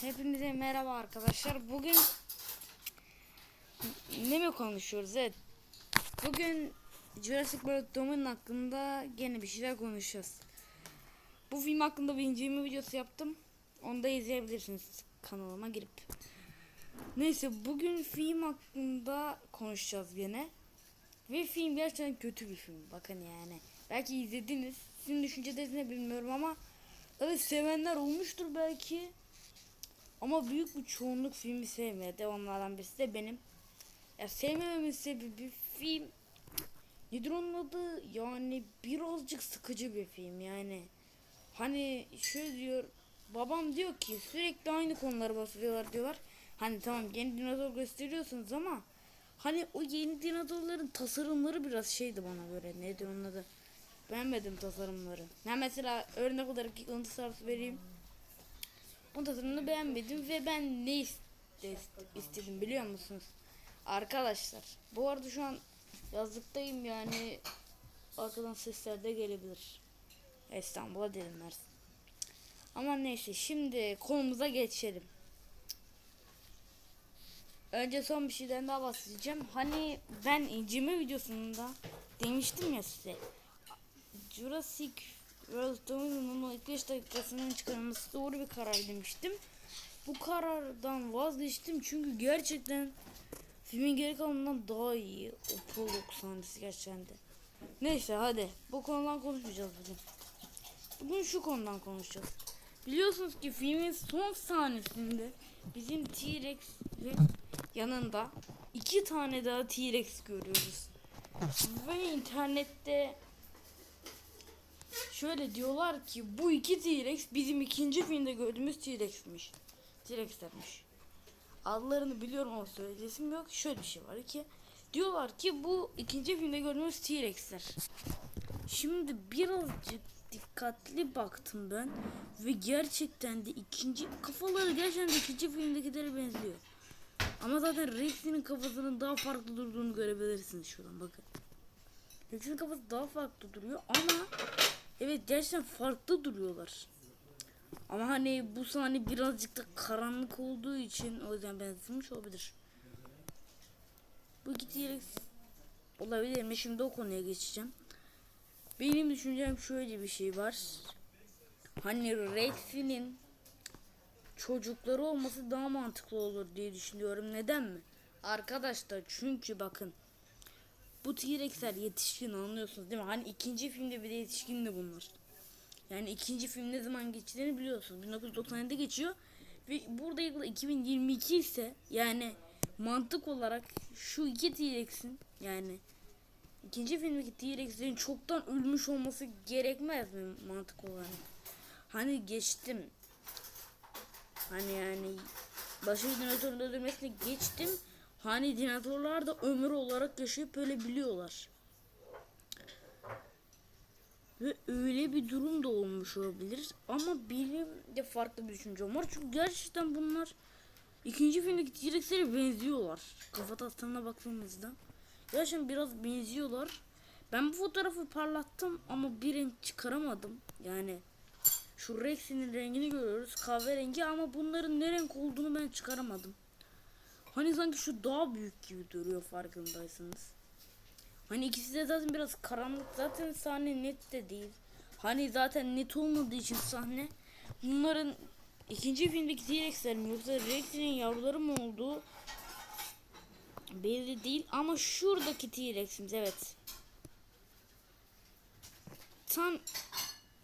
Hepinize merhaba arkadaşlar. Bugün ne mi konuşuyoruz? Evet. Bugün Jurassic World Dominion hakkında gene bir şeyler konuşacağız. Bu film hakkında bir inceleme videosu yaptım. Onu da izleyebilirsiniz kanalıma girip. Neyse bugün film hakkında konuşacağız gene. Ve film gerçekten kötü bir film. Bakın yani. Belki izlediniz. Sizin düşünceleriniz ne bilmiyorum ama tabii sevenler olmuştur belki. Ama büyük bir çoğunluk filmi sevmiyor. Devamlardan birisi de benim. Ya sevmememin sebebi film nedir onun adı? Yani birazcık sıkıcı bir film yani. Hani şöyle diyor babam diyor ki sürekli aynı konuları bahsediyorlar diyorlar. Hani tamam yeni dinozor gösteriyorsunuz ama hani o yeni dinozorların tasarımları biraz şeydi bana göre. Nedir onun adı? Beğenmedim tasarımları. Ya mesela örnek olarak ilk ıntısı vereyim. Bu tasarımını beğenmedim ve ben ne iste- istedim biliyor musunuz? Arkadaşlar bu arada şu an yazlıktayım yani arkadan sesler de gelebilir. İstanbul'a dedim Ama neyse şimdi konumuza geçelim. Önce son bir şeyden daha bahsedeceğim. Hani ben inceleme videosunda demiştim ya size. Jurassic World Dominion'un ilk 5 dakikasının çıkarılması doğru bir karar demiştim. Bu karardan vazgeçtim çünkü gerçekten filmin geri kalanından daha iyi. O prolog sahnesi gerçekten de. Neyse hadi bu konudan konuşmayacağız bugün. Bugün şu konudan konuşacağız. Biliyorsunuz ki filmin son sahnesinde bizim T-Rex ve yanında iki tane daha T-Rex görüyoruz. Ve internette şöyle diyorlar ki bu iki T-Rex bizim ikinci filmde gördüğümüz T-Rex'miş. T-Rex'lermiş. Adlarını biliyorum ama söyleyesim yok. Şöyle bir şey var ki diyorlar ki bu ikinci filmde gördüğümüz T-Rex'ler. Şimdi birazcık dikkatli baktım ben ve gerçekten de ikinci kafaları gerçekten de ikinci filmdekilere benziyor. Ama zaten Rex'in kafasının daha farklı durduğunu görebilirsiniz şuradan bakın. Rex'in kafası daha farklı duruyor ama evet gerçekten farklı duruyorlar. Ama hani bu sahne birazcık da karanlık olduğu için o yüzden benzemiş olabilir. Bu T-Rex olabilir mi? Şimdi o konuya geçeceğim. Benim düşüncem şöyle bir şey var. Hani Rex'in çocukları olması daha mantıklı olur diye düşünüyorum. Neden mi? Arkadaşlar çünkü bakın bu T-Rex'ler yetişkin anlıyorsunuz değil mi? Hani ikinci filmde bir de yetişkindi bunlar. Yani ikinci film ne zaman geçtiğini biliyorsunuz. 1997'de geçiyor. Ve burada yıl 2022 ise yani mantık olarak şu iki T-Rex'in yani ikinci filmdeki T-Rex'lerin çoktan ölmüş olması gerekmez mi mantık olarak? Hani geçtim. Hani yani başka dinozorun öldürmesine geçtim. Hani dinozorlar da ömür olarak yaşayıp ölebiliyorlar. Ve öyle bir durum da olmuş olabilir. Ama benim de farklı bir düşüncem var. Çünkü gerçekten bunlar ikinci filmdeki T-Rex'lere benziyorlar. Kafa taslarına baktığımızda. Gerçekten biraz benziyorlar. Ben bu fotoğrafı parlattım ama bir renk çıkaramadım. Yani şu Rex'in rengini görüyoruz. Kahverengi ama bunların ne renk olduğunu ben çıkaramadım. Hani sanki şu daha büyük gibi duruyor farkındaysanız. Hani ikisi de zaten biraz karanlık. Zaten sahne net de değil. Hani zaten net olmadığı için sahne. Bunların ikinci filmdeki T-Rex'ler mi yoksa Rex'in yavruları mı olduğu belli değil. Ama şuradaki T-Rex'imiz evet. Tam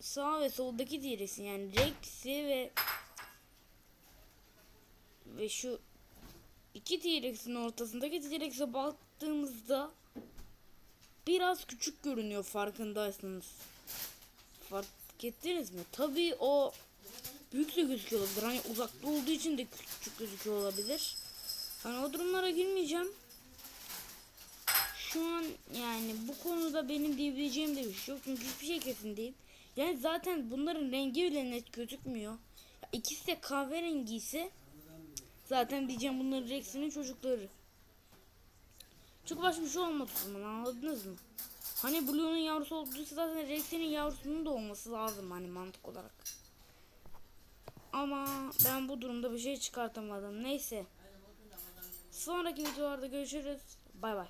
sağ ve soldaki T-Rex'in yani Rex'i ve ve şu iki T-Rex'in ortasındaki T-Rex'e baktığımızda biraz küçük görünüyor farkındaysanız. Fark ettiniz mi? Tabii o büyük de gözüküyor olabilir. Hani uzakta olduğu için de küçük gözüküyor olabilir. Hani o durumlara girmeyeceğim. Şu an yani bu konuda benim diyebileceğim de bir şey yok. Çünkü hiçbir şey kesin değil. Yani zaten bunların rengi bile net gözükmüyor. Ya ikisi de kahverengi ise zaten diyeceğim bunların Rex'in çocukları. Çünkü başka bir şey olmadı zaman anladınız mı? Hani Blue'nun yavrusu olduysa zaten Rex'in yavrusunun da olması lazım hani mantık olarak. Ama ben bu durumda bir şey çıkartamadım. Neyse. Sonraki videolarda görüşürüz. Bay bay.